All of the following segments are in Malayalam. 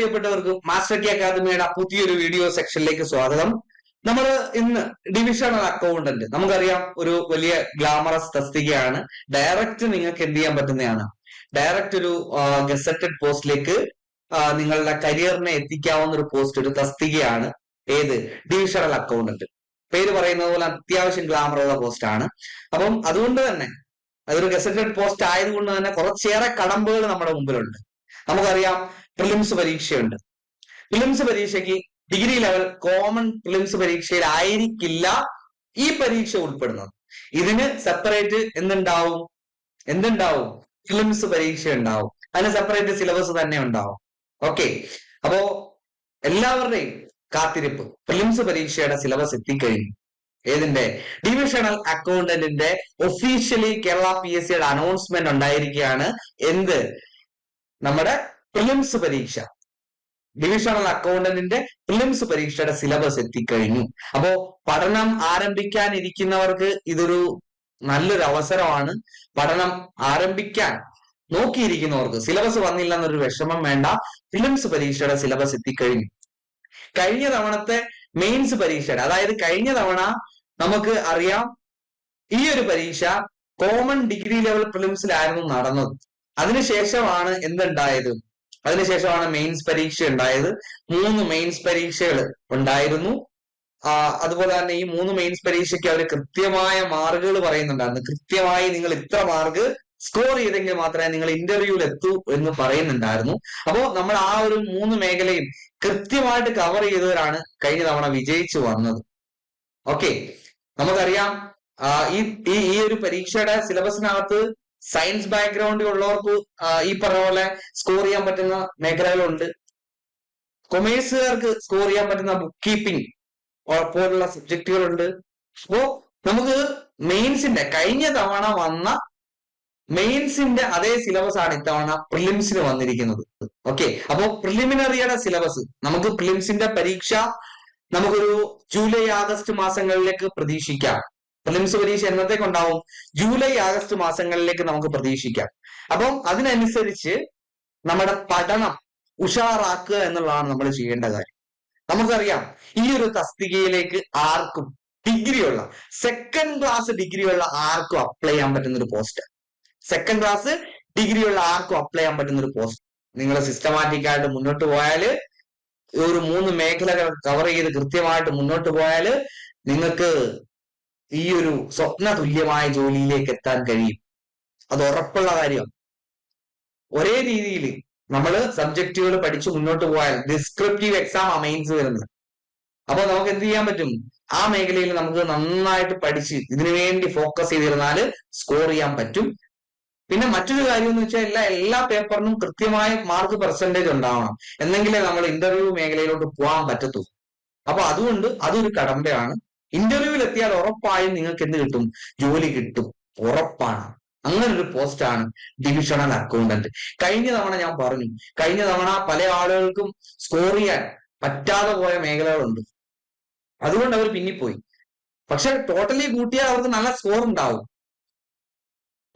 പ്രിയപ്പെട്ടവർക്കും മാസ്റ്റർ കെ അക്കാദമിയുടെ പുതിയൊരു വീഡിയോ സെക്ഷനിലേക്ക് സ്വാഗതം. നമ്മൾ ഇന്ന് ഡിവിഷണൽ അക്കൗണ്ടന്റ് നമുക്കറിയാം ഒരു വലിയ ഗ്ലാമറസ് തസ്തികയാണ്. ഡയറക്റ്റ് നിങ്ങൾക്ക് എന്ത് ചെയ്യാൻ പറ്റുന്നതാണ്? ഡയറക്റ്റ് ഒരു ഗസറ്റഡ് പോസ്റ്റിലേക്ക് നിങ്ങളുടെ കരിയറിനെ എത്തിക്കാവുന്ന ഒരു പോസ്റ്റ് ഒരു തസ്തികയാണ് ഏത്? ഡിവിഷണൽ അക്കൗണ്ടന്റ് പേര് പറയുന്നത് പോലെ അത്യാവശ്യം ഗ്ലാമർ ഉള്ള പോസ്റ്റ് ആണ്. അപ്പം അതുകൊണ്ട് തന്നെ അതൊരു ഗസറ്റഡ് പോസ്റ്റ് ആയതുകൊണ്ട് തന്നെ കുറച്ചേറെ കടമ്പുകൾ നമ്മുടെ മുമ്പിലുണ്ട്. നമുക്കറിയാം പ്രിലിംസ് പരീക്ഷയുണ്ട്. പ്രിലിംസ് പരീക്ഷയ്ക്ക് ഡിഗ്രി ലെവൽ കോമൺ പ്രിലിംസ് പരീക്ഷയിൽ ആയിരിക്കില്ല ഈ പരീക്ഷ ഉൾപ്പെടുന്നത്. ഇതിന് സെപ്പറേറ്റ് എന്തുണ്ടാവും? എന്തുണ്ടാവും? പ്രിലിംസ് പരീക്ഷ ഉണ്ടാവും അതിന് സെപ്പറേറ്റ് സിലബസ് തന്നെ ഉണ്ടാവും. ഓക്കെ അപ്പോ എല്ലാവരുടെയും കാത്തിരിപ്പ്. പ്രിലിംസ് പരീക്ഷയുടെ സിലബസ് എത്തിക്കഴിഞ്ഞു. ഏതിന്റെ? ഡിവിഷണൽ അക്കൗണ്ടന്റിന്റെ ഒഫീഷ്യലി കേരള പി എസ് സിയുടെ അനൗൺസ്മെന്റ് ഉണ്ടായിരിക്കുകയാണ്. എന്ത്? നമ്മുടെ പ്രിലിംസ് പരീക്ഷ. ഡിവിഷണൽ അക്കൗണ്ടന്റിന്റെ പ്രിലിംസ് പരീക്ഷയുടെ സിലബസ് എത്തിക്കഴിഞ്ഞു. അപ്പോ പഠനം ആരംഭിക്കാനിരിക്കുന്നവർക്ക് ഇതൊരു നല്ലൊരു അവസരമാണ്. പഠനം ആരംഭിക്കാൻ നോക്കിയിരിക്കുന്നവർക്ക് സിലബസ് വന്നില്ല എന്നൊരു വിഷമം വേണ്ട. ഫിലിംസ് പരീക്ഷയുടെ സിലബസ് എത്തിക്കഴിഞ്ഞു. കഴിഞ്ഞ തവണത്തെ മെയിൻസ് പരീക്ഷയുടെ അതായത് കഴിഞ്ഞ തവണ നമുക്ക് അറിയാം ഈ ഒരു പരീക്ഷ കോമൺ ഡിഗ്രി ലെവൽ പ്രിലിംസിലായിരുന്നു നടന്നത്. അതിനുശേഷമാണ് എന്തുണ്ടായത്? അതിനുശേഷമാണ് മെയിൻസ് പരീക്ഷ ഉണ്ടായത്. മൂന്ന് മെയിൻസ് പരീക്ഷകൾ ഉണ്ടായിരുന്നു. അതുപോലെ തന്നെ ഈ മൂന്ന് മെയിൻസ് പരീക്ഷയ്ക്ക് അവർ കൃത്യമായ മാർക്കുകൾ പറയുന്നുണ്ടായിരുന്നു കൃത്യമായി നിങ്ങൾ ഇത്ര മാർക്ക് സ്കോർ ചെയ്തെങ്കിൽ മാത്രമേ നിങ്ങൾ ഇന്റർവ്യൂവിൽ എത്തൂ എന്ന് പറയുന്നുണ്ടായിരുന്നു. അപ്പോ നമ്മൾ ആ ഒരു മൂന്ന് മേഖലയും കൃത്യമായിട്ട് കവർ ചെയ്തവരാണ് കഴിഞ്ഞ തവണ വിജയിച്ചു വന്നത്. ഓക്കെ നമുക്കറിയാം ഈ ഈ ഒരു പരീക്ഷയുടെ സിലബസിനകത്ത് സയൻസ് ബാക്ക്ഗ്രൗണ്ട് ഉള്ളവർക്ക് ഈ പറഞ്ഞ പോലെ സ്കോർ ചെയ്യാൻ പറ്റുന്ന മേഖലകളുണ്ട്. കൊമേഴ്സുകാർക്ക് സ്കോർ ചെയ്യാൻ പറ്റുന്ന ബുക്ക് കീപ്പിംഗ് പോലുള്ള സബ്ജക്റ്റുകളുണ്ട് അപ്പോ നമുക്ക് മെയിൻസിന്റെ കഴിഞ്ഞ തവണ വന്ന മെയിൻസിന്റെ അതേ സിലബസ് ആണ് ഇത്തവണ പ്രിലിംസിന് വന്നിരിക്കുന്നത്. ഓക്കെ അപ്പോ പ്രിലിമിനറിയുടെ സിലബസ് നമുക്ക് പ്രിലിംസിന്റെ പരീക്ഷ നമുക്കൊരു ജൂലൈ ആഗസ്റ്റ് മാസങ്ങളിലേക്ക് പ്രതീക്ഷിക്കാം. പ്രിലിംസ് പരീക്ഷ എന്നത്തേക്ക് ഉണ്ടാവും ജൂലൈ ആഗസ്റ്റ് മാസങ്ങളിലേക്ക് നമുക്ക് പ്രതീക്ഷിക്കാം. അപ്പം അതിനനുസരിച്ച് നമ്മുടെ പഠനം ഉഷാറാക്കുക എന്നുള്ളതാണ് നമ്മൾ ചെയ്യേണ്ട കാര്യം. നമുക്കറിയാം ഈ ഒരു തസ്തികയിലേക്ക് ആർക്കും ഡിഗ്രിയുള്ള സെക്കൻഡ് ക്ലാസ് ഡിഗ്രിയുള്ള ആർക്കും അപ്ലൈ ചെയ്യാൻ പറ്റുന്ന ഒരു പോസ്റ്റ് സെക്കൻഡ് ക്ലാസ് ഡിഗ്രിയുള്ള ആർക്കും അപ്ലൈ ചെയ്യാൻ പറ്റുന്ന ഒരു പോസ്റ്റ് നിങ്ങൾ സിസ്റ്റമാറ്റിക് ആയിട്ട് മുന്നോട്ട് പോയാൽ ഒരു മൂന്ന് മേഖലകൾ കവർ ചെയ്ത് കൃത്യമായിട്ട് മുന്നോട്ട് പോയാൽ നിങ്ങൾക്ക് ഈ ഒരു സ്വപ്ന തുല്യമായ ജോലിയിലേക്ക് എത്താൻ കഴിയും. അത് ഉറപ്പുള്ള കാര്യമാണ് ഒരേ രീതിയിൽ നമ്മൾ സബ്ജക്റ്റുകൾ പഠിച്ച് മുന്നോട്ട് പോയാൽ ഡിസ്ക്രിപ്റ്റീവ് എക്സാം അമൈൻസ് വരുന്നത്. അപ്പൊ നമുക്ക് എന്ത് ചെയ്യാൻ പറ്റും? ആ മേഖലയിൽ നമുക്ക് നന്നായിട്ട് പഠിച്ച് ഇതിനു വേണ്ടി ഫോക്കസ് ചെയ്തിരുന്നാൽ സ്കോർ ചെയ്യാൻ പറ്റും. പിന്നെ മറ്റൊരു കാര്യം എന്ന് വെച്ചാൽ എല്ലാ എല്ലാ പേപ്പറിനും കൃത്യമായ മാർക്ക് പെർസെന്റേജ് ഉണ്ടാവണം. എന്നെങ്കിലേ നമ്മൾ ഇന്റർവ്യൂ മേഖലയിലോട്ട് പോകാൻ പറ്റത്തുള്ളൂ. അപ്പൊ അതുകൊണ്ട് അതൊരു കടമ്പയാണ്. ഇന്റർവ്യൂവിൽ എത്തിയാൽ ഉറപ്പായും നിങ്ങൾക്ക് എന്ത് കിട്ടും? ജോലി കിട്ടും. ഉറപ്പാണ്. അങ്ങനെ ഒരു പോസ്റ്റാണ് ഡിവിഷണൽ അക്കൗണ്ടന്റ് കഴിഞ്ഞ തവണ ഞാൻ പറഞ്ഞു കഴിഞ്ഞ തവണ പല ആളുകൾക്കും സ്കോർ ചെയ്യാൻ പറ്റാതെ പോയ മേഖലകളുണ്ട്. അതുകൊണ്ട് അവർ പിന്നിപ്പോയി പക്ഷെ ടോട്ടലി കൂട്ടിയാൽ അവർക്ക് നല്ല സ്കോർ ഉണ്ടാവും.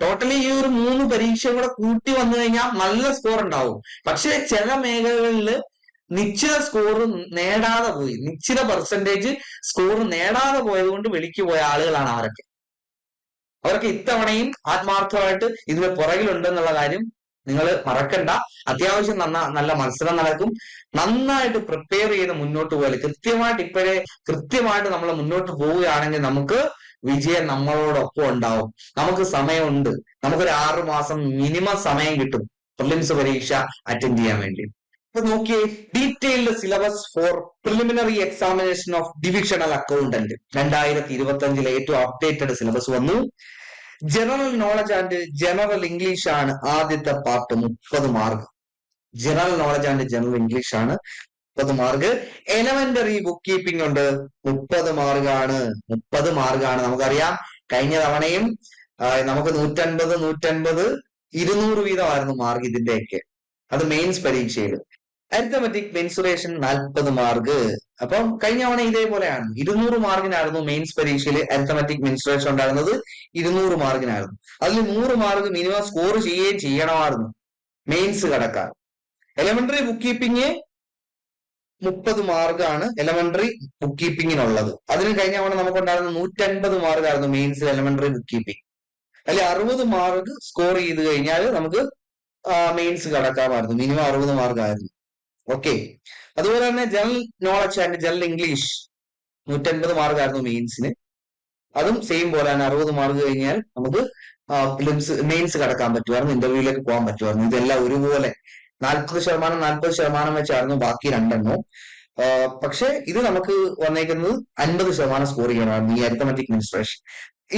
ടോട്ടലി ഈ ഒരു മൂന്ന് പരീക്ഷ കൂടെ കൂട്ടി വന്നു കഴിഞ്ഞാൽ നല്ല സ്കോർ ഉണ്ടാവും. പക്ഷെ ചില മേഖലകളിൽ നിശ്ചിത സ്കോർ നേടാതെ പോയി. നിശ്ചിത പെർസെന്റേജ് സ്കോർ നേടാതെ പോയത് കൊണ്ട് വിളിക്ക് പോയ ആളുകളാണ് അവരൊക്കെ അവർക്ക് ഇത്തവണയും ആത്മാർത്ഥമായിട്ട് ഇതിന് പുറകിലുണ്ടെന്നുള്ള കാര്യം നിങ്ങൾ മറക്കണ്ട. അത്യാവശ്യം നന്ന നല്ല മത്സരം നടക്കും. നന്നായിട്ട് പ്രിപ്പയർ ചെയ്ത് മുന്നോട്ട് പോയാൽ കൃത്യമായിട്ട് ഇപ്പോഴേ കൃത്യമായിട്ട് നമ്മൾ മുന്നോട്ട് പോവുകയാണെങ്കിൽ നമുക്ക് വിജയം നമ്മളോടൊപ്പം ഉണ്ടാവും. നമുക്ക് സമയമുണ്ട്. നമുക്കൊരു ആറു മാസം മിനിമം സമയം കിട്ടും. പ്രിലിംസ് പരീക്ഷ അറ്റൻഡ് ചെയ്യാൻ വേണ്ടി. ഇപ്പൊ നോക്കിയേ detailed syllabus for preliminary examination of divisional accountant രണ്ടായിരത്തി ഇരുപത്തി അഞ്ചിലെ ഏറ്റവും അപ്ഡേറ്റഡ് സിലബസ് വന്നു. General knowledge and general English ആണ് ആദ്യത്തെ പാർട്ട് മുപ്പത് mark general knowledge and general English ആണ് മുപ്പത് മാർക്ക് എലമെന്ററി ബുക്ക് കീപ്പിംഗ് ഉണ്ട് മുപ്പത് മാർക്കാണ് മുപ്പത് മാർക്കാണ് നമുക്കറിയാം. കഴിഞ്ഞ തവണയും നമുക്ക് നൂറ്റൻപത് നൂറ്റൻപത് ഇരുന്നൂറ് വീതമായിരുന്നു മാർക്ക് ഇതിന്റെയൊക്കെ. അത് മെയിൻസ് പരീക്ഷയിൽ. അരിത്തമെറ്റിക് മെൻസുറേഷൻ നാൽപ്പത് മാർക്ക് അപ്പം കഴിഞ്ഞ തവണ ഇതേപോലെയാണ്. ഇരുന്നൂറ് മാർക്കിനായിരുന്നു മെയിൻസ് പരീക്ഷയിൽ അരിത്തമെറ്റിക് മെൻസുറേഷൻ ഉണ്ടായിരുന്നത്. ഇരുന്നൂറ് മാർക്കിനായിരുന്നു അതിൽ നൂറ് മാർക്ക് മിനിമം സ്കോർ ചെയ്യുകയും ചെയ്യണമായിരുന്നു. മെയിൻസ് കടക്കാർ എലമെന്ററി ബുക്ക് കീപ്പിംഗ് മുപ്പത് മാർക്കാണ് എലമെന്ററി ബുക്ക് കീപ്പിങ്ങിനുള്ളത് അതിന് കഴിഞ്ഞ തവണ നമുക്ക് ഉണ്ടായിരുന്ന നൂറ്റൻപത് മാർക്കായിരുന്നു മെയിൻസ് എലമെന്ററി ബുക്ക് കീപ്പിംഗ് അല്ലെ അറുപത് മാർക്ക് സ്കോർ ചെയ്ത് കഴിഞ്ഞാൽ നമുക്ക് മെയിൻസ് കടക്കാമായിരുന്നു. മിനിമം അറുപത് മാർക്കായിരുന്നു ഓക്കെ അതുപോലെ തന്നെ general knowledge and general English നൂറ്റൻപത് മാർക്കായിരുന്നു മെയിൻസിന് അതും സെയിം പോലെ തന്നെ അറുപത് മാർക്ക് കഴിഞ്ഞാൽ നമുക്ക് ഫിലിംസ് മെയിൻസ് കടക്കാൻ പറ്റുമായിരുന്നു ഇന്റർവ്യൂയിലേക്ക് പോകാൻ പറ്റുമായിരുന്നു. ഇതെല്ലാം ഒരുപോലെ നാൽപ്പത് ശതമാനം നാൽപ്പത് ശതമാനം വെച്ചായിരുന്നു ബാക്കി രണ്ടെണ്ണവും പക്ഷെ ഇത് നമുക്ക് വന്നേക്കുന്നത് അൻപത് ശതമാനം സ്കോർ ചെയ്യണമായിരുന്നു ഈ അരിത്തമാറ്റിക് മെൻസ്ട്രേഷൻ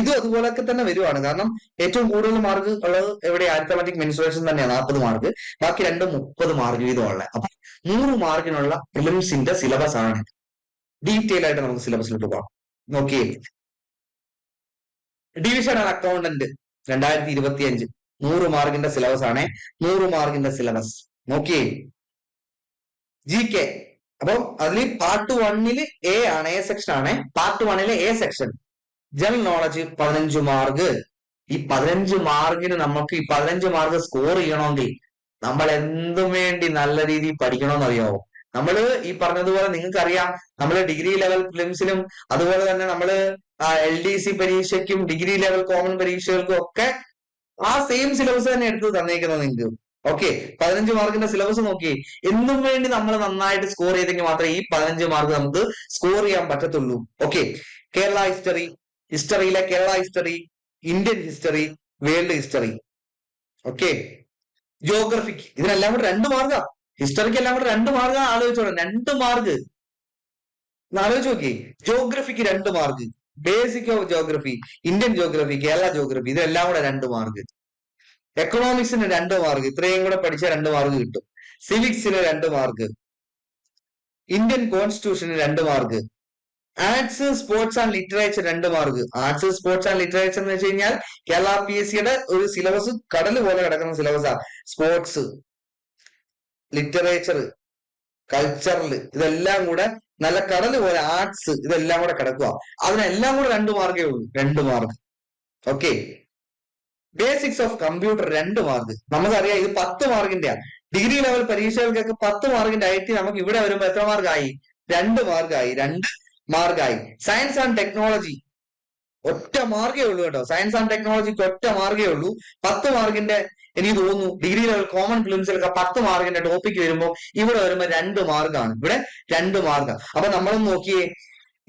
ഇത് അതുപോലൊക്കെ തന്നെ വരുവാണ്. കാരണം ഏറ്റവും കൂടുതൽ മാർക്ക് ഉള്ളത് എവിടെ? അരിത്തമാറ്റിക് മെൻസ്ട്രേഷൻ തന്നെയാണ് നാൽപ്പത് മാർക്ക്. ബാക്കി രണ്ടും മുപ്പത് മാർക്ക് വീതമുള്ള അപ്പൊ നൂറ് മാർക്കിനുള്ള പ്രിലിംസിന്റെ സിലബസ് ആണ് ഡീറ്റെയിൽ ആയിട്ട് നമുക്ക് സിലബസിലോട്ട് പോകാം. നോക്കിയേ. ഡിവിഷൻ ആൻഡ് അക്കൗണ്ടന്റ് രണ്ടായിരത്തി ഇരുപത്തി അഞ്ച് നൂറ് മാർക്കിന്റെ സിലബസ് ആണ് നൂറ് മാർക്കിന്റെ സിലബസ്. നോക്കിയേ. ജി കെ അപ്പം അതിൽ പാർട്ട് വണ്ണിൽ എ ആണ് എ സെക്ഷൻ ആണ്. പാർട്ട് വണ്ണിലെ എ സെക്ഷൻ ജനറൽ നോളജ് പതിനഞ്ച് മാർക്ക്. ഈ പതിനഞ്ച് മാർക്കിന് നമുക്ക് ഈ പതിനഞ്ച് മാർക്ക് സ്കോർ ചെയ്യണമെങ്കിൽ നമ്മൾ എന്തും വേണ്ടി നല്ല രീതിയിൽ പഠിക്കണമെന്ന് അറിയാമോ നമ്മൾ ഈ പറഞ്ഞതുപോലെ നിങ്ങൾക്കറിയാം നമ്മൾ ഡിഗ്രി ലെവൽ ഫിലിംസിലും അതുപോലെ തന്നെ നമ്മൾ എൽ ഡി സി പരീക്ഷയ്ക്കും ഡിഗ്രി ലെവൽ കോമൺ പരീക്ഷകൾക്കും ഒക്കെ ആ സെയിം സിലബസ് തന്നെ എടുത്ത് തന്നേക്കുന്നത് നിങ്ങൾക്ക് ഓക്കെ പതിനഞ്ച് മാർക്കിന്റെ സിലബസ് നോക്കി. എന്നും വേണ്ടി നമ്മൾ നന്നായിട്ട് സ്കോർ ചെയ്തെങ്കിൽ മാത്രമേ ഈ പതിനഞ്ച് മാർക്ക് നമുക്ക് സ്കോർ ചെയ്യാൻ പറ്റത്തുള്ളൂ. Okay Kerala history ഹിസ്റ്ററിയിലെ Kerala history Indian history world history okay ജോഗ്രഫിക്ക് ഇതിനെല്ലാം കൂടെ രണ്ട് മാർഗ ഹിസ്റ്ററിക്ക് എല്ലാം കൂടെ രണ്ട് മാർഗ ആലോചിച്ചോളാം രണ്ട് മാർഗ് ആലോചിച്ച് നോക്കി. ജോഗ്രഫിക്ക് രണ്ട് mark basic of geography Indian geography Kerala geography ഇതെല്ലാം കൂടെ രണ്ട് മാർക്ക് എക്കണോമിക്സിന് രണ്ട് മാർക്ക് ഇത്രയും കൂടെ പഠിച്ച രണ്ട് മാർക്ക് കിട്ടും. സിവിക്സിന് രണ്ട് മാർക്ക് ഇന്ത്യൻ കോൺസ്റ്റിറ്റ്യൂഷന് രണ്ട് mark arts sports and literature രണ്ട് mark. Arts sports and literature എന്ന് വെച്ച് കഴിഞ്ഞാൽ കേരള പി എസ് സിയുടെ ഒരു സിലബസ് കടൽ പോലെ കിടക്കുന്ന സിലബസാ സ്പോർട്സ് ലിറ്ററേച്ചർ കൾച്ചറൽ ഇതെല്ലാം കൂടെ നല്ല കടൽ പോലെ ആർട്സ് ഇതെല്ലാം കൂടെ കിടക്കുക അതിനെല്ലാം കൂടെ രണ്ട് മാർക്കേ ഉള്ളൂ. രണ്ട് mark. Okay. Basics of computer രണ്ട് മാർക്ക്. നമുക്കറിയാം ഇത് പത്ത് മാർക്കിന്റെയാണ് ഡിഗ്രി ലെവൽ പരീക്ഷകൾക്കൊക്കെ പത്ത് മാർക്കിന്റെ ആയിട്ട് നമുക്ക് ഇവിടെ വരുമ്പോൾ എത്ര മാർക്കായി? രണ്ട് മാർക്കായി. രണ്ട് മാർക്കായി സയൻസ് ആൻഡ് ടെക്നോളജി ഒറ്റ മാർഗേ ഉള്ളൂ കേട്ടോ. സയൻസ് ആൻഡ് ടെക്നോളജിക്ക് ഒറ്റ മാർഗേ ഉള്ളൂ. പത്ത് മാർക്കിന്റെ എനിക്ക് തോന്നുന്നു ഡിഗ്രി ലെവൽ കോമൺ ഫിലിംസിലൊക്കെ പത്ത് മാർക്കിന്റെ ടോപ്പിക് വരുമ്പോൾ ഇവിടെ വരുമ്പോൾ രണ്ട് മാർക്കാണ് ഇവിടെ രണ്ട് മാർഗം. അപ്പൊ നമ്മളും നോക്കിയേ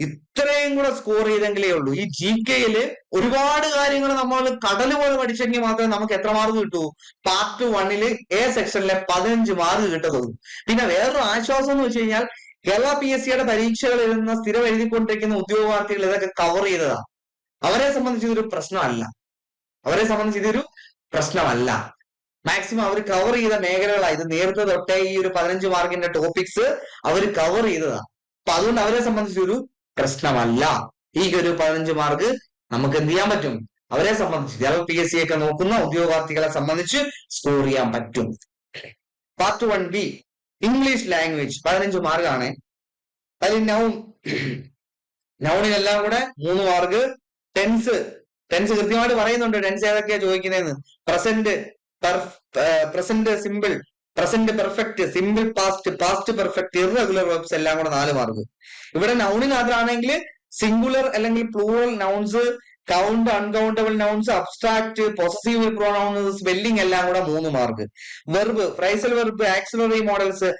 ഇത്രയും കൂടെ സ്കോർ ചെയ്തെങ്കിലേ ഉള്ളൂ. ഈ ജി കെയിൽ ഒരുപാട് കാര്യങ്ങൾ നമ്മൾ കടൽ പോലെ പഠിച്ചെങ്കിൽ മാത്രമേ നമുക്ക് എത്ര മാർക്ക് കിട്ടൂ? പാർട്ട് വണ്ണിൽ എ സെക്ഷനിലെ പതിനഞ്ച് മാർക്ക് കിട്ടത്തുള്ളൂ. പിന്നെ വേറൊരു ആശ്വാസം എന്ന് വെച്ച് കഴിഞ്ഞാൽ കേരള പി എസ് സിയുടെ പരീക്ഷകൾ എഴുതുന്ന സ്ഥിരം എഴുതിക്കൊണ്ടിരിക്കുന്ന ഉദ്യോഗാർത്ഥികൾ ഇതൊക്കെ കവർ ചെയ്തതാണ് അവരെ സംബന്ധിച്ച് ഇതൊരു പ്രശ്നമല്ല. അവരെ സംബന്ധിച്ച് ഇതൊരു പ്രശ്നമല്ല. മാക്സിമം അവർ കവർ ചെയ്ത മേഖലകളാണ് ഇത് നേരത്തെ തൊട്ടേ ഈ ഒരു പതിനഞ്ച് മാർക്കിന്റെ ടോപ്പിക്സ് അവർ കവർ ചെയ്തതാണ് അപ്പൊ അതുകൊണ്ട് അവരെ സംബന്ധിച്ച് ഒരു പ്രശ്നമല്ല. ഈ ഒരു പതിനഞ്ച് മാർക്ക് നമുക്ക് എന്ത് ചെയ്യാൻ പറ്റും? അവരെ സംബന്ധിച്ച് ചിലപ്പോൾ പി എസ് സി ഒക്കെ നോക്കുന്ന ഉദ്യോഗാർത്ഥികളെ സംബന്ധിച്ച് സ്കോർ ചെയ്യാൻ പറ്റും. Part one B English language പതിനഞ്ച് മാർക്കാണ് അതിൽ നൗൺ നൗണിനെല്ലാം കൂടെ മൂന്ന് മാർക്ക് ടെൻസ് ടെൻസ് കൃത്യമായിട്ട് പറയുന്നുണ്ട്. ടെൻസ് ഏതൊക്കെയാ ചോദിക്കുന്നതെന്ന്? Present present simple present perfect simple past past perfect irregular verbs എല്ലാം കൂടെ നാല് മാർക്ക് ഇവിടെ നൗണിനകത്താണെങ്കിൽ സിംഗുലർ അല്ലെങ്കിൽ plural nouns count uncountable nouns abstract possessive pronouns spelling എല്ലാം കൂടെ മൂന്ന് mark verb phrasal verb auxiliary modals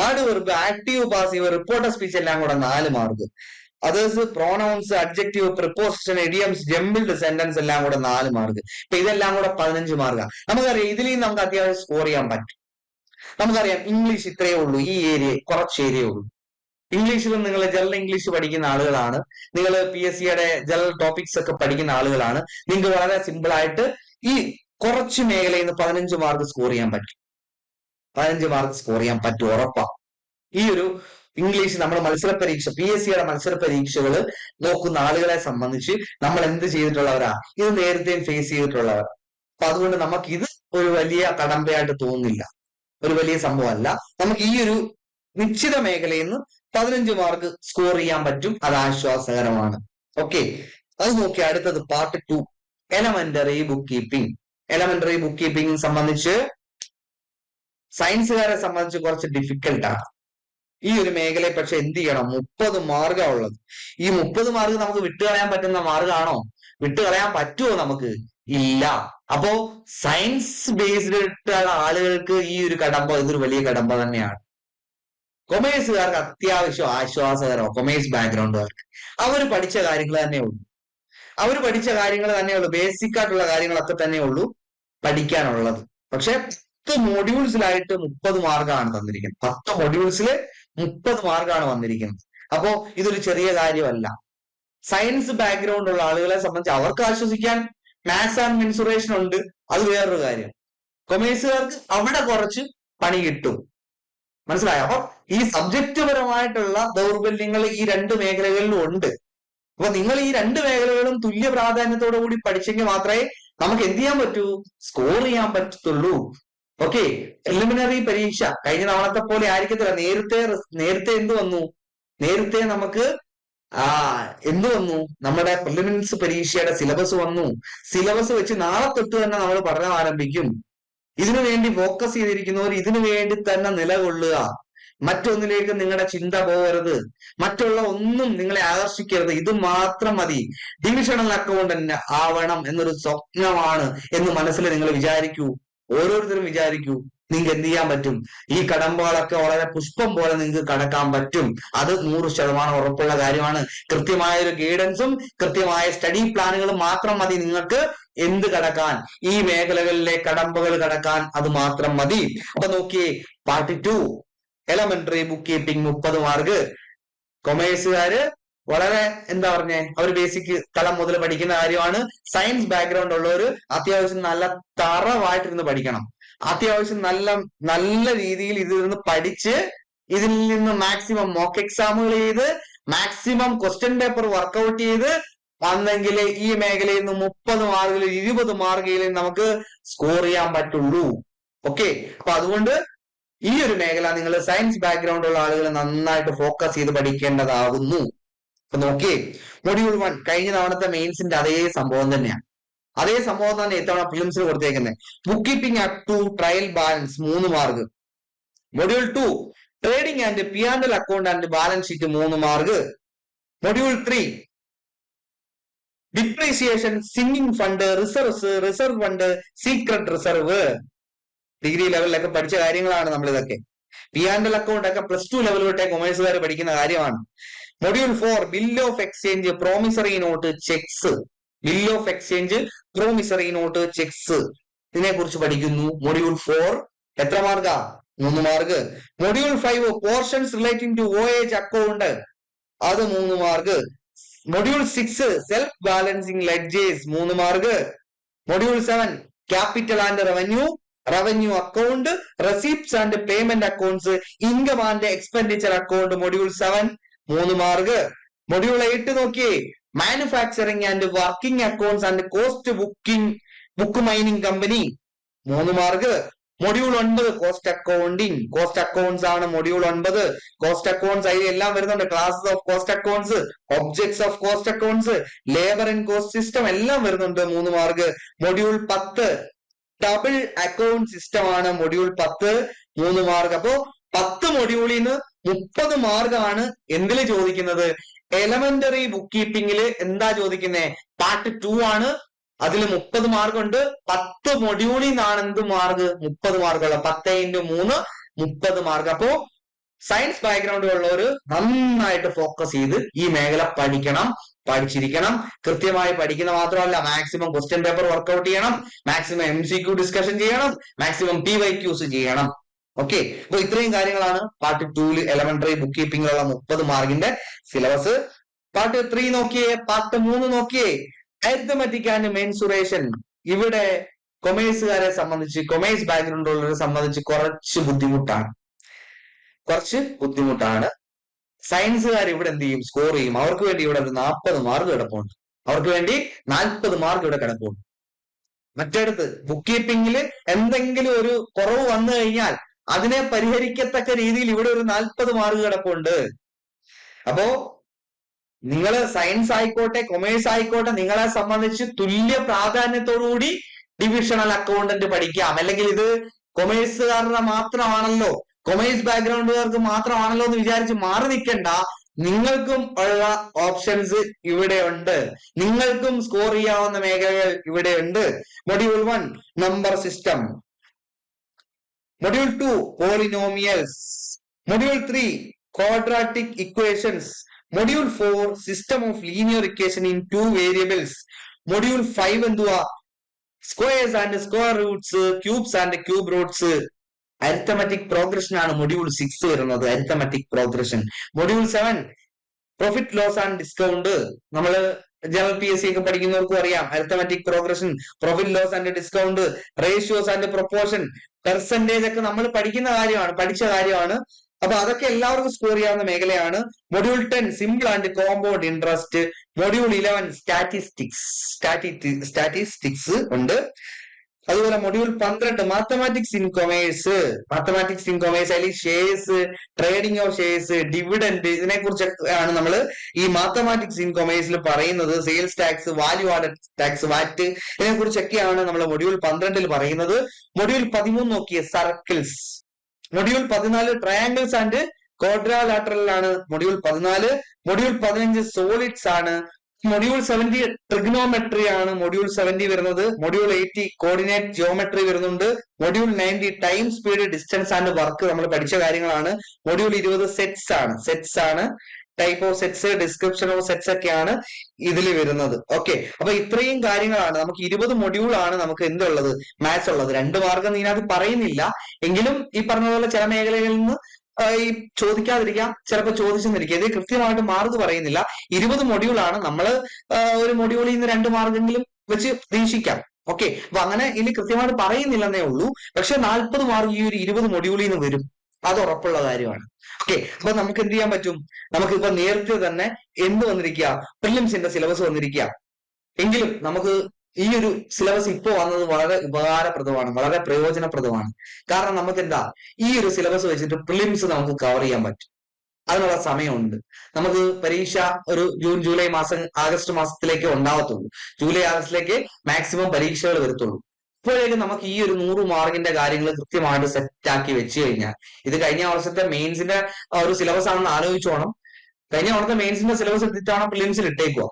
adverb active passive reporter speech എല്ലാം കൂടെ നാല് mark others pronouns adjective preposition idioms jumbled sentence എല്ലാം കൂടെ നാല് മാർക്ക് ഇപ്പൊ ഇതെല്ലാം കൂടെ പതിനഞ്ച് മാർക്കാണ് നമുക്കറിയാം ഇതിൽ നമുക്ക് അത്യാവശ്യം സ്കോർ ചെയ്യാൻ പറ്റും. നമുക്കറിയാം ഇംഗ്ലീഷ് ഇത്രയേ ഉള്ളൂ ഈ ഏരിയ കുറച്ച് ഏരിയ ഉള്ളൂ. ഇംഗ്ലീഷിലും നിങ്ങൾ ജനറൽ ഇംഗ്ലീഷ് പഠിക്കുന്ന ആളുകളാണ്. നിങ്ങൾ പി എസ് സിയുടെ ജനറൽ ടോപ്പിക്സ് ഒക്കെ പഠിക്കുന്ന ആളുകളാണ്. നിങ്ങൾക്ക് വളരെ സിമ്പിൾ ആയിട്ട് ഈ കുറച്ച് മേഖലയിൽ നിന്ന് പതിനഞ്ച് മാർക്ക് സ്കോർ ചെയ്യാൻ പറ്റും. പതിനഞ്ച് മാർക്ക് സ്കോർ ചെയ്യാൻ പറ്റും ഉറപ്പാ. ഈ ഒരു ഇംഗ്ലീഷ് നമ്മുടെ മത്സര പരീക്ഷ പി എസ് സിയുടെ മത്സര പരീക്ഷകൾ നോക്കുന്ന ആളുകളെ സംബന്ധിച്ച് നമ്മൾ എന്ത് ചെയ്തിട്ടുള്ളവരാ? ഇത് നേരത്തെയും ഫേസ് ചെയ്തിട്ടുള്ളവർ. അപ്പൊ അതുകൊണ്ട് നമുക്ക് ഇത് ഒരു വലിയ കടമ്പയായിട്ട് തോന്നുന്നില്ല. ഒരു വലിയ സംഭവമല്ല. നമുക്ക് ഈ ഒരു നിശ്ചിത മേഖലയിൽ നിന്ന് പതിനഞ്ച് മാർക്ക് സ്കോർ ചെയ്യാൻ പറ്റും. അത് ആശ്വാസകരമാണ്. ഓക്കെ അത് നോക്കി അടുത്തത് part two elementary bookkeeping elementary bookkeeping സംബന്ധിച്ച് സയൻസുകാരെ സംബന്ധിച്ച് കുറച്ച് ഡിഫിക്കൽട്ടാണ് ഈ ഒരു മേഖലയെ പക്ഷെ എന്ത് ചെയ്യണം? മുപ്പത് മാർഗം ഉള്ളത്. ഈ മുപ്പത് മാർഗ് നമുക്ക് വിട്ടുകളയാൻ പറ്റുന്ന മാർഗാണോ വിട്ടുകളയാൻ പറ്റുമോ നമുക്ക്? ഇല്ല. അപ്പോ സയൻസ് ബേസ്ഡ് ആളുകൾക്ക് ഈ ഒരു കടമ്പ ഇതൊരു വലിയ കടമ്പ തന്നെയാണ്. കൊമേഴ്സുകാർക്ക് അത്യാവശ്യം ആശ്വാസകരമാണ് കൊമേഴ്സ് ബാക്ക്ഗ്രൗണ്ടുകാർക്ക് അവർ പഠിച്ച കാര്യങ്ങൾ തന്നെ ഉള്ളൂ. അവർ പഠിച്ച കാര്യങ്ങൾ തന്നെ ഉള്ളൂ. ബേസിക് ആയിട്ടുള്ള കാര്യങ്ങളൊക്കെ തന്നെ ഉള്ളൂ പഠിക്കാനുള്ളത്. പക്ഷെ പത്ത് മൊഡ്യൂൾസിലായിട്ട് മുപ്പത് മാർക്കാണ് തന്നിരിക്കുന്നത്. പത്ത് മൊഡ്യൂൾസിൽ മുപ്പത് മാർക്കാണ് വന്നിരിക്കുന്നത്. അപ്പോ ഇതൊരു ചെറിയ കാര്യമല്ല. സയൻസ് ബാക്ക്ഗ്രൗണ്ട് ഉള്ള ആളുകളെ സംബന്ധിച്ച് അവർക്ക് ആശ്വസിക്കാൻ മാത്സ് ആൻഡ് മെൻസുറേഷൻ ഉണ്ട്. അത് വേറൊരു കാര്യം. കൊമേഴ്സുകാർക്ക് അവിടെ കുറച്ച് പണി കിട്ടും. മനസ്സിലായോ? അപ്പൊ ഈ സബ്ജക്റ്റ് പരമായിട്ടുള്ള ദൗർബല്യങ്ങൾ ഈ രണ്ട് മേഖലകളിലും ഉണ്ട്. അപ്പൊ നിങ്ങൾ ഈ രണ്ട് മേഖലകളും തുല്യ പ്രാധാന്യത്തോടു കൂടി പഠിച്ചെങ്കിൽ മാത്രമേ നമുക്ക് എന്ത് ചെയ്യാൻ പറ്റൂ? സ്കോർ ചെയ്യാൻ പറ്റത്തുള്ളൂ. ഓക്കെ പ്രിലിമിനറി പരീക്ഷ. കഴിഞ്ഞ തവണത്തെ പോലെ ആയിരിക്കത്തില്ല. നേരത്തെ നേരത്തെ എന്ത് വന്നു? നേരത്തെ നമുക്ക് ആ എന്ത് വന്നു? നമ്മുടെ പ്രിലിമിനൻസ് പരീക്ഷയുടെ സിലബസ് വന്നു. സിലബസ് വെച്ച് നാളെ തൊട്ട് തന്നെ നമ്മൾ പഠനം ആരംഭിക്കും. ഇതിനു വേണ്ടി ഫോക്കസ് ചെയ്തിരിക്കുന്നവർ ഇതിനു വേണ്ടി തന്നെ നിലകൊള്ളുക. മറ്റൊന്നിലേക്ക് നിങ്ങളുടെ ചിന്ത പോകരുത്. മറ്റുള്ള ഒന്നും നിങ്ങളെ ആകർഷിക്കരുത്. ഇത് മാത്രം മതി. ഡിവിഷണൽ അക്കൗണ്ടന്റ് ആവണം എന്നൊരു സ്വപ്നമാണ് എന്ന് മനസ്സിൽ നിങ്ങൾ വിചാരിക്കൂ. ഓരോരുത്തരും വിചാരിക്കൂ നിങ്ങൾക്ക് എന്ത് ചെയ്യാൻ പറ്റും? ഈ കടമ്പകളൊക്കെ വളരെ പുഷ്പം പോലെ നിങ്ങൾക്ക് കടക്കാൻ പറ്റും. അത് നൂറ് ശതമാനം ഉറപ്പുള്ള കാര്യമാണ്. കൃത്യമായ ഒരു ഗൈഡൻസും കൃത്യമായ സ്റ്റഡി പ്ലാനുകളും മാത്രം മതി നിങ്ങൾക്ക് എന്ത് കടക്കാൻ. ഈ മേഖലകളിലെ കടമ്പകൾ കടക്കാൻ അത് മാത്രം മതി. അപ്പൊ നോക്കിയേ part two elementary book keeping മുപ്പത് മാർക്ക് കൊമേഴ്സുകാര് വളരെ എന്താ പറഞ്ഞേ അവർ ബേസിക് തലം മുതൽ പഠിക്കുന്ന കാര്യമാണ്. സയൻസ് ബാക്ക്ഗ്രൗണ്ട് ഉള്ളവർ അത്യാവശ്യം നല്ല തറവായിട്ടിരുന്ന് പഠിക്കണം. അത്യാവശ്യം നല്ല നല്ല രീതിയിൽ ഇതിൽ നിന്ന് പഠിച്ച് ഇതിൽ നിന്ന് മാക്സിമം മോക്ക് എക്സാമുകൾ ചെയ്ത് മാക്സിമം ക്വസ്റ്റ്യൻ പേപ്പർ വർക്കൗട്ട് ചെയ്ത് വന്നെങ്കിൽ ഈ മേഖലയിൽ നിന്ന് മുപ്പത് മാർക്കിൽ ഇരുപത് മാർക്കിൽ നമുക്ക് സ്കോർ ചെയ്യാൻ പറ്റുള്ളൂ. ഓക്കെ അപ്പൊ അതുകൊണ്ട് ഈ ഒരു മേഖല നിങ്ങൾ സയൻസ് ബാക്ക്ഗ്രൗണ്ട് ഉള്ള ആളുകൾ നന്നായിട്ട് ഫോക്കസ് ചെയ്ത് പഠിക്കേണ്ടതാകുന്നു അപ്പൊ നോക്കിയേ മൊഡ്യൂൾ വൺ കഴിഞ്ഞ തവണത്തെ മെയിൻസിന്റെ അതേ സംഭവം തന്നെയാണ്. അതേ സംഭവം തന്നെ ഇത്തവണ ഫിലിംസിൽ കൊടുത്തേക്കുന്നത് bookkeeping up to trial balance മൂന്ന് mark module two trading and P P and L account and balance sheet മൂന്ന് mark module three depreciation sinking fund reserves reserve fund secret reserve degree ലെവലിലൊക്കെ പഠിച്ച കാര്യങ്ങളാണ് നമ്മൾ ഇതൊക്കെ. പി ആൻഡ് അക്കൗണ്ട് ഒക്കെ പ്ലസ് ടു ലെവൽ തൊട്ടേ കൊമേഴ്സുകാർ പഠിക്കുന്ന കാര്യമാണ്. Module four bill of exchange promissory note cheques bill of exchange promissory note cheques ഇതിനെ കുറിച്ച് പഠിക്കുന്നു. മൊഡ്യൂൾ ഫോർ എത്ര മാർക്കാ? മൂന്ന് mark. Module five portions relating to age account അത് മൂന്ന് mark. Module six self balancing ledgers മൂന്ന് mark. Module seven capital and revenue revenue account receipts and payment accounts income and expenditure account module seven മൂന്ന് മാർക്ക് മൊഡ്യൂൾ എയ്റ്റ് നോക്കിയേ manufacturing and working accounts and cost booking book mining company മൂന്ന് മാർക്ക് മൊഡ്യൂൾ ഒൻപത് കോസ്റ്റ് അക്കൗണ്ടിങ് കോസ്റ്റ് അക്കൗണ്ട്സ് ആണ് മൊഡ്യൂൾ ഒൻപത്. കോസ്റ്റ് അക്കൗണ്ട്സ് അതിൽ എല്ലാം വരുന്നുണ്ട്. Classes of cost accounts objects of cost accounts labour and cost system എല്ലാം വരുന്നുണ്ട് മൂന്ന് മാർക്ക് മൊഡ്യൂൾ പത്ത് ഡബിൾ അക്കൗണ്ട് സിസ്റ്റം ആണ് മൊഡ്യൂൾ പത്ത് മൂന്ന് മാർക്ക് അപ്പോ പത്ത് മൊഡ്യൂളിൽ നിന്ന് മുപ്പത് മാർക്കാണ് എന്തിൽ ചോദിക്കുന്നത്? എലമെന്ററി ബുക്ക് കീപ്പിംഗിൽ എന്താ ചോദിക്കുന്നത് പാർട്ട് ടു ആണ്. അതിൽ മുപ്പത് മാർക്ക് ഉണ്ട്. പത്ത് മൊഡ്യൂളിൽ നിന്നാണ് എന്ത് മാർക്ക് മുപ്പത് മാർക്കുള്ള പത്ത് ഇന്റു മൂന്ന് മുപ്പത് മാർക്ക് അപ്പോ സയൻസ് ബാക്ക്ഗ്രൗണ്ട് ഉള്ളവർ നന്നായിട്ട് ഫോക്കസ് ചെയ്ത് ഈ മേഖല പഠിക്കണം. പഠിച്ചിരിക്കണം. കൃത്യമായി പഠിക്കുന്ന മാത്രമല്ല മാക്സിമം ക്വസ്റ്റ്യൻ പേപ്പർ വർക്ക്ഔട്ട് ചെയ്യണം. Maximum M C Q discussion ചെയ്യണം. മാക്സിമം പി വൈ ക്യൂസ് ചെയ്യണം. ഓക്കെ അപ്പൊ ഇത്രയും കാര്യങ്ങളാണ് പാർട്ട് ടൂൽ എലമെന്ററി ബുക്ക് കീപ്പിംഗിലുള്ള മുപ്പത് മാർക്കിന്റെ സിലബസ് പാർട്ട് ത്രീ നോക്കിയേ പാർട്ട് മൂന്ന് നോക്കിയേ. അരിത്തമെറ്റിക് ആൻഡ് മെൻസുറേഷൻ ഇവിടെ കൊമേഴ്സുകാരെ സംബന്ധിച്ച് കൊമേഴ്സ് ബാക്ക്ഗ്രൗണ്ട് ഉള്ളവരെ സംബന്ധിച്ച് കുറച്ച് ബുദ്ധിമുട്ടാണ്. കുറച്ച് ബുദ്ധിമുട്ടാണ്. സയൻസുകാർ ഇവിടെ എന്ത് ചെയ്യും? സ്കോർ ചെയ്യും. അവർക്ക് വേണ്ടി ഇവിടെ ഒരു നാൽപ്പത് മാർക്ക് കിടപ്പുണ്ട്. അവർക്ക് വേണ്ടി നാൽപ്പത് മാർക്ക് ഇവിടെ കിടപ്പുണ്ട്. മറ്റടുത്ത് ബുക്ക് കീപ്പിംഗിൽ എന്തെങ്കിലും ഒരു കുറവ് വന്നു കഴിഞ്ഞാൽ അതിനെ പരിഹരിക്കത്തക്ക രീതിയിൽ ഇവിടെ ഒരു നാൽപ്പത് മാർക്ക് കിടപ്പുണ്ട്. അപ്പോ നിങ്ങൾ സയൻസ് ആയിക്കോട്ടെ കൊമേഴ്സ് ആയിക്കോട്ടെ നിങ്ങളെ സംബന്ധിച്ച് തുല്യ പ്രാധാന്യത്തോടുകൂടി ഡിവിഷണൽ അക്കൗണ്ടന്റ് പഠിക്കാം. അല്ലെങ്കിൽ ഇത് കൊമേഴ്സുകാരുടെ മാത്രമാണല്ലോ. കൊമേഴ്സ് ബാക്ക്ഗ്രൗണ്ടുകാർക്ക് മാത്രമാണല്ലോ എന്ന് വിചാരിച്ച് മാറി നിൽക്കണ്ട. നിങ്ങൾക്കും ഉള്ള ഓപ്ഷൻസ് ഇവിടെ ഉണ്ട് നിങ്ങൾക്കും സ്കോർ ചെയ്യാവുന്ന മേഖലകൾ ഇവിടെ ഉണ്ട് module one number system module two polynomials module three quadratic equations module four system of linear equation in two variables module five എന്തുവാ? Squares and square roots cubes and cube roots arithmetic progression ആണ് മൊഡ്യൂൾ സിക്സ് വരുന്നത്. Arithmetic progression module seven profit loss and discount നമ്മൾ ജനറൽ പി എസ് സി ഒക്കെ പഠിക്കുന്നവർക്കും അറിയാം. Arithmetic progression profit loss and discount ratios and proportion percentage ഒക്കെ നമ്മൾ പഠിക്കുന്ന കാര്യമാണ് പഠിച്ച കാര്യമാണ്. അപ്പൊ അതൊക്കെ എല്ലാവർക്കും സ്കോർ ചെയ്യാവുന്ന മേഖലയാണ്. Module ten simple and compound interest module eleven statistics statistics ഉണ്ട്. അതുപോലെ മൊഡ്യൂൾ പന്ത്രണ്ട് mathematics in commerce mathematics in commerce അല്ലെങ്കിൽ shares trading of shares dividend ഇതിനെ കുറിച്ചൊക്കെയാണ് നമ്മൾ ഈ മാത്തമാറ്റിക്സ് ഇൻ കൊമേഴ്സിൽ പറയുന്നത്. Sales tax value added tax VAT ഇതിനെ കുറിച്ചൊക്കെയാണ് നമ്മൾ മൊഡ്യൂൾ പന്ത്രണ്ടിൽ പറയുന്നത്. മൊഡ്യൂൾ പതിമൂന്ന് നോക്കിയ സർക്കിൾസ് മൊഡ്യൂൾ പതിനാല് ട്രയാങ്കിൾസ് ആൻഡ് കോഡ്രാലാറ്ററലാണ് മൊഡ്യൂൾ പതിനാല്. മൊഡ്യൂൾ പതിനഞ്ച് സോളിഡ്സ് ആണ് മൊഡ്യൂൾ സെവന്റി ട്രിഗ്നോമെട്രി ആണ് മൊഡ്യൂൾ സെവന്റി വരുന്നത്. മൊഡ്യൂൾ എയ്റ്റി കോർഡിനേറ്റ് ജിയോമെട്രി വരുന്നുണ്ട്. Module ninety time speed distance and work നമ്മൾ പഠിച്ച കാര്യങ്ങളാണ്. മൊഡ്യൂൾ ഇരുപത് സെറ്റ്സ് ആണ്. സെറ്റ്സ് ആണ്. Type of sets description of sets ഒക്കെയാണ് ഇതിൽ വരുന്നത്. ഓക്കെ അപ്പൊ ഇത്രയും കാര്യങ്ങളാണ്. നമുക്ക് ഇരുപത് മൊഡ്യൂൾ ആണ് നമുക്ക് എന്തുള്ളത്? മാത്സ് ഉള്ളത്. രണ്ട് മാർഗം ഇതിനകത്ത് പറയുന്നില്ല. എങ്കിലും ഈ പറഞ്ഞതുപോലെ പോലെ ചില മേഖലകളിൽ നിന്ന് ഈ ചോദിക്കാതിരിക്കാം ചിലപ്പോൾ ചോദിച്ചെന്നിരിക്കുക ഇത് കൃത്യമായിട്ട് മാർക്ക് പറയുന്നില്ല. ഇരുപത് മൊഡ്യൂളാണ്. നമ്മൾ ഒരു മൊഡ്യൂളിൽ നിന്ന് രണ്ട് മാർക്കെങ്കിലും വെച്ച് പ്രതീക്ഷിക്കാം ഓക്കെ. അപ്പൊ അങ്ങനെ ഇനി കൃത്യമായിട്ട് പറയുന്നില്ലെന്നേ ഉള്ളൂ. പക്ഷെ നാൽപ്പത് മാർക്ക് ഈ ഒരു ഇരുപത് മൊഡ്യൂളിൽ നിന്ന് വരും. അത് ഉറപ്പുള്ള കാര്യമാണ്. ഓക്കെ. അപ്പൊ നമുക്ക് എന്ത് ചെയ്യാൻ പറ്റും? നമുക്ക് ഇപ്പൊ നേരത്തെ തന്നെ എന്ത് വന്നിരിക്കുക? പ്രിലിംസിന്റെ സിലബസ് വന്നിരിക്കുക. എങ്കിലും നമുക്ക് ഈ ഒരു സിലബസ് ഇപ്പോ വന്നത് വളരെ ഉപകാരപ്രദമാണ് വളരെ പ്രയോജനപ്രദമാണ്. കാരണം നമുക്ക് എന്താ ഈ ഒരു സിലബസ് വെച്ചിട്ട് പ്രിലിംസ് നമുക്ക് കവർ ചെയ്യാൻ പറ്റും. അതിനുള്ള സമയമുണ്ട്. നമുക്ക് പരീക്ഷ ഒരു ജൂൺ ജൂലൈ മാസം ആഗസ്റ്റ് മാസത്തിലേക്ക് ഉണ്ടാവത്തുള്ളൂ. ജൂലൈ ആഗസ്റ്റിലേക്ക് മാക്സിമം പരീക്ഷകൾ വരുത്തുള്ളൂ. ഇപ്പോഴേക്കും നമുക്ക് ഈ ഒരു നൂറ് മാർക്കിന്റെ കാര്യങ്ങൾ കൃത്യമായിട്ട് സെറ്റ് ആക്കി വെച്ച് കഴിഞ്ഞാൽ ഇത് കഴിഞ്ഞ വർഷത്തെ മെയിൻസിന്റെ ഒരു സിലബസ് ആണെന്ന് ആലോചിച്ചോണം കഴിഞ്ഞ വർഷത്തെ മെയിൻസിന്റെ സിലബസ് എടുത്തിട്ടാണ് പ്രിലിംസിൽ ഇട്ടേക്കുക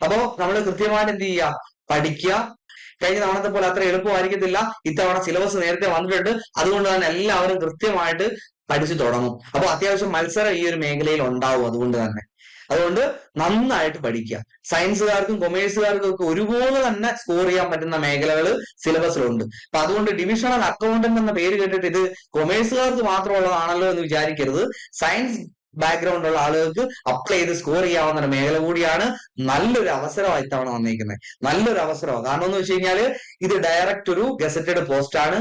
അപ്പോ നമ്മൾ കൃത്യമായിട്ട് എന്ത് ചെയ്യുക പഠിക്കുക. കഴിഞ്ഞ തവണത്തെ പോലെ അത്ര എളുപ്പമായിരിക്കത്തില്ല. ഇത്തവണ സിലബസ് നേരത്തെ വന്നിട്ടുണ്ട്. അതുകൊണ്ട് തന്നെ എല്ലാവരും കൃത്യമായിട്ട് പഠിച്ചു തുടങ്ങും. അപ്പൊ അത്യാവശ്യം മത്സരം ഈ ഒരു മേഖലയിൽ ഉണ്ടാവും അതുകൊണ്ട് തന്നെ. അതുകൊണ്ട് നന്നായിട്ട് പഠിക്കുക. സയൻസുകാർക്കും കൊമേഴ്സുകാർക്കും ഒക്കെ ഒരുപോലെ തന്നെ സ്കോർ ചെയ്യാൻ പറ്റുന്ന മേഖലകൾ സിലബസിലുണ്ട് അപ്പൊ അതുകൊണ്ട് ഡിവിഷണൽ അക്കൗണ്ടന്റ് എന്ന പേര് കേട്ടിട്ട് ഇത് കൊമേഴ്സുകാർക്ക് മാത്രമുള്ളതാണല്ലോ എന്ന് വിചാരിക്കരുത്. സയൻസ് ബാക്ക്ഗ്രൗണ്ട് ഉള്ള ആളുകൾക്ക് അപ്ലൈ ചെയ്ത് സ്കോർ ചെയ്യാവുന്ന ഒരു മേഖല കൂടിയാണ് നല്ലൊരു അവസരമായി ഇത്തവണ വന്നിരിക്കുന്നത് നല്ലൊരു അവസരമാണ്. കാരണം എന്ന് വെച്ച് കഴിഞ്ഞാൽ ഇത് ഡയറക്റ്റ് ഒരു ഗസറ്റഡ് പോസ്റ്റ് ആണ്.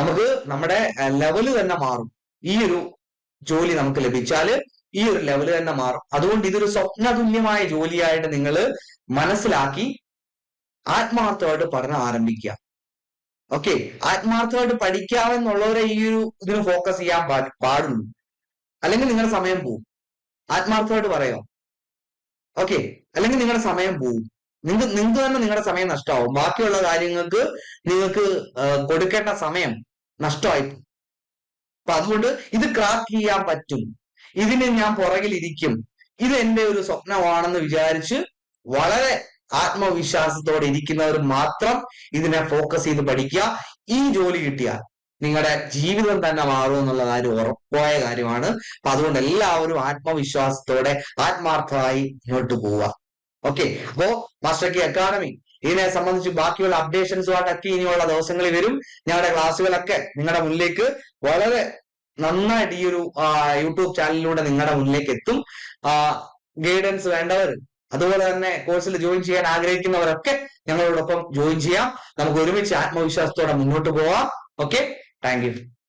നമുക്ക് നമ്മുടെ ലെവൽ തന്നെ മാറും. ഈ ഒരു ജോലി നമുക്ക് ലഭിച്ചാൽ ഈ ഒരു ലെവൽ തന്നെ മാറും. അതുകൊണ്ട് ഇതൊരു സ്വപ്നതുല്യമായ ജോലിയായിട്ട് നിങ്ങൾ മനസ്സിലാക്കി ആത്മാർത്ഥമായിട്ട് പഠനം ആരംഭിക്കുക. ഓക്കെ ആത്മാർത്ഥമായിട്ട് പഠിക്കാമെന്നുള്ളവരെ ഈ ഒരു ഇതിന് ഫോക്കസ് ചെയ്യാൻ പാടുള്ളൂ. അല്ലെങ്കിൽ നിങ്ങളുടെ സമയം പോവും. ആത്മാർത്ഥമായിട്ട് പറയോ ഓക്കെ അല്ലെങ്കിൽ നിങ്ങളുടെ സമയം പോവും. നിങ്ങൾക്ക് നിങ്ങൾക്ക് തന്നെ നിങ്ങളുടെ സമയം നഷ്ടമാവും ബാക്കിയുള്ള കാര്യങ്ങൾക്ക് നിങ്ങൾക്ക് കൊടുക്കേണ്ട സമയം നഷ്ടമായി. അപ്പൊ അതുകൊണ്ട് ഇത് ക്രാക്ക് ചെയ്യാൻ പറ്റും. ഇതിന് ഞാൻ പുറകിലിരിക്കും. ഇത് എന്റെ ഒരു സ്വപ്നമാണെന്ന് വിചാരിച്ച് വളരെ ആത്മവിശ്വാസത്തോടെ ഇരിക്കുന്നവർ മാത്രം ഇതിനെ ഫോക്കസ് ചെയ്ത് പഠിക്കുക. ഈ ജോലി കിട്ടിയാൽ നിങ്ങളുടെ ജീവിതം തന്നെ മാറും എന്നുള്ള കാര്യം ഉറപ്പായ കാര്യമാണ്. അപ്പൊ അതുകൊണ്ട് എല്ലാവരും ആത്മവിശ്വാസത്തോടെ ആത്മാർത്ഥമായി മുന്നോട്ട് പോവുക. ഓക്കെ അപ്പോ മാസ്റ്റർ കി അക്കാഡമി ഇതിനെ സംബന്ധിച്ച് ബാക്കിയുള്ള അപ്ഡേഷൻസുമായിട്ടൊക്കെ ഇനിയുള്ള ദിവസങ്ങളിൽ വരും. ഞങ്ങളുടെ ക്ലാസ്സുകളൊക്കെ നിങ്ങളുടെ മുന്നിലേക്ക് വളരെ നന്നായിട്ട് ഈ ഒരു യൂട്യൂബ് ചാനലിലൂടെ നിങ്ങളുടെ മുന്നിലേക്ക് എത്തും. ഗൈഡൻസ് വേണ്ടവർ അതുപോലെ തന്നെ കോഴ്സിൽ ജോയിൻ ചെയ്യാൻ ആഗ്രഹിക്കുന്നവരൊക്കെ ഞങ്ങളോടൊപ്പം ജോയിൻ ചെയ്യാം. നമുക്ക് ഒരുമിച്ച് ആത്മവിശ്വാസത്തോടെ മുന്നോട്ട് പോവാം. Okay Thank you.